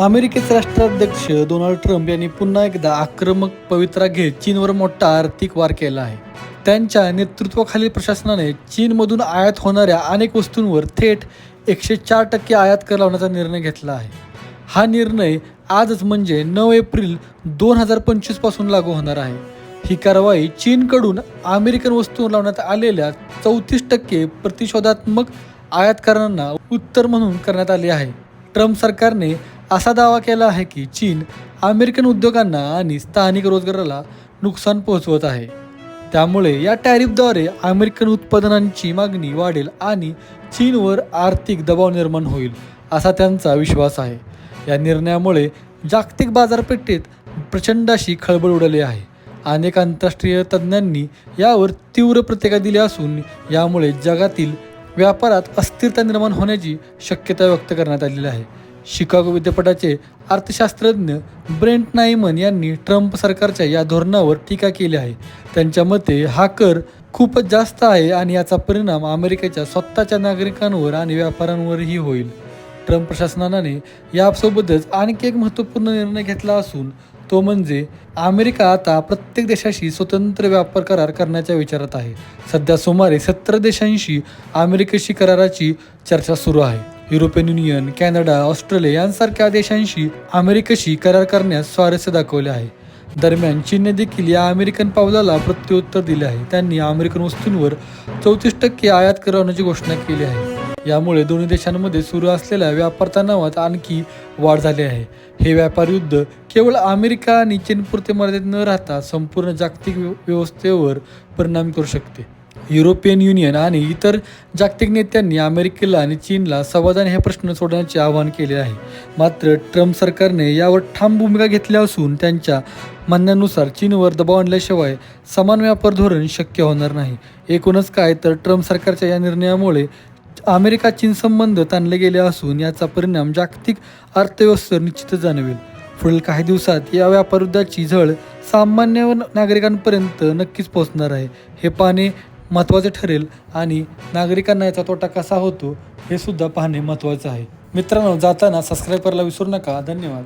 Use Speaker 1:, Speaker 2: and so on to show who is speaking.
Speaker 1: अमेरिकेचे राष्ट्राध्यक्ष Donald Trump यांनी पुन्हा एकदा आक्रमक पवित्रा घेत चीनवर मोठा आर्थिक वार केला आहे. त्यांच्या नेतृत्वाखालील प्रशासनाने चीनमधून आयात होणाऱ्या अनेक वस्तूंवर थेट एकशे चार टक्के आयात कर लावण्याचा निर्णय घेतला आहे. हा निर्णय आजच म्हणजे नऊ एप्रिल दोन हजार पंचवीसपासून लागू होणार आहे. ही कारवाई चीनकडून अमेरिकन वस्तूंवर लावण्यात आलेल्या चौतीस टक्के प्रतिशोधात्मक आयातकारांना उत्तर म्हणून करण्यात आली आहे. ट्रम्प सरकारने असा दावा केला आहे की चीन अमेरिकन उद्योगांना आणि स्थानिक रोजगाराला नुकसान पोहोचवत आहे. त्यामुळे या टॅरिफद्वारे अमेरिकन उत्पादनांची मागणी वाढेल आणि चीनवर आर्थिक दबाव निर्माण होईल असा त्यांचा विश्वास आहे. या निर्णयामुळे जागतिक बाजारपेठेत प्रचंड अशी खळबळ उडाली आहे. अनेक आंतरराष्ट्रीय तज्ज्ञांनी यावर तीव्र प्रतिक्रिया दिली असून यामुळे जगातील व्यापारात अस्थिरता निर्माण होण्याची शक्यता व्यक्त करण्यात आलेली आहे. शिकागो विद्यापीठाचे अर्थशास्त्रज्ञ ब्रेंट नाईमन यांनी ट्रम्प सरकारच्या या धोरणावर टीका केली आहे. त्यांच्या मते हा कर खूपच जास्त आहे आणि याचा परिणाम अमेरिकेच्या स्वतःच्या नागरिकांवर आणि व्यापाऱ्यांवरही होईल. ट्रम्प प्रशासनाने यासोबतच आणखी एक महत्त्वपूर्ण निर्णय घेतला असून तो म्हणजे अमेरिका आता प्रत्येक देशाशी स्वतंत्र व्यापार करार करण्याच्या विचारात आहे. सध्या सुमारे सत्तर देशांशी अमेरिकेशी कराराची चर्चा सुरू आहे. युरोपियन युनियन कॅनडा ऑस्ट्रेलिया यांसारख्या देशांशी अमेरिकेशी करार करण्यास स्वारस्य दाखवले आहे. दरम्यान चीनने देखील या अमेरिकन पावलाला प्रत्युत्तर दिले आहे. त्यांनी अमेरिकन वस्तूंवर चौतीस टक्के आयात करवण्याची घोषणा केली आहे. यामुळे दोन्ही देशांमध्ये सुरू असलेल्या व्यापार तणावात आणखी वाढ झाली आहे. हे व्यापार युद्ध केवळ अमेरिका आणि चीनपुरते मर्यादित न राहता संपूर्ण जागतिक व्यवस्थेवर परिणाम करू शकते. युरोपियन युनियन आणि इतर जागतिक नेत्यांनी अमेरिकेला आणि चीनला समाधान हे प्रश्न सोडण्याचे आवाहन केले आहे. मात्र ट्रम्प सरकारने यावर ठाम भूमिका घेतल्या असून त्यांच्या म्हणण्यानुसार चीनवर दबाव आणल्याशिवाय समान व्यापार धोरण शक्य होणार नाही. एकूणच काय तर ट्रम्प सरकारच्या या निर्णयामुळे अमेरिका चीन संबंध ताणले गेले असून याचा परिणाम जागतिक अर्थव्यवस्थेवर निश्चितच जाणवेल. पुढील काही दिवसात या व्यापारयुद्धाची झळ सामान्य नागरिकांपर्यंत नक्कीच पोहोचणार आहे. हे पाहणे महत्त्वाचे ठरेल आणि नागरिकांना याचा तोटा कसा होतो हे सुद्धा पाहणे महत्त्वाचं आहे. मित्रांनो जाताना सबस्क्राईब करायला विसरू नका. धन्यवाद.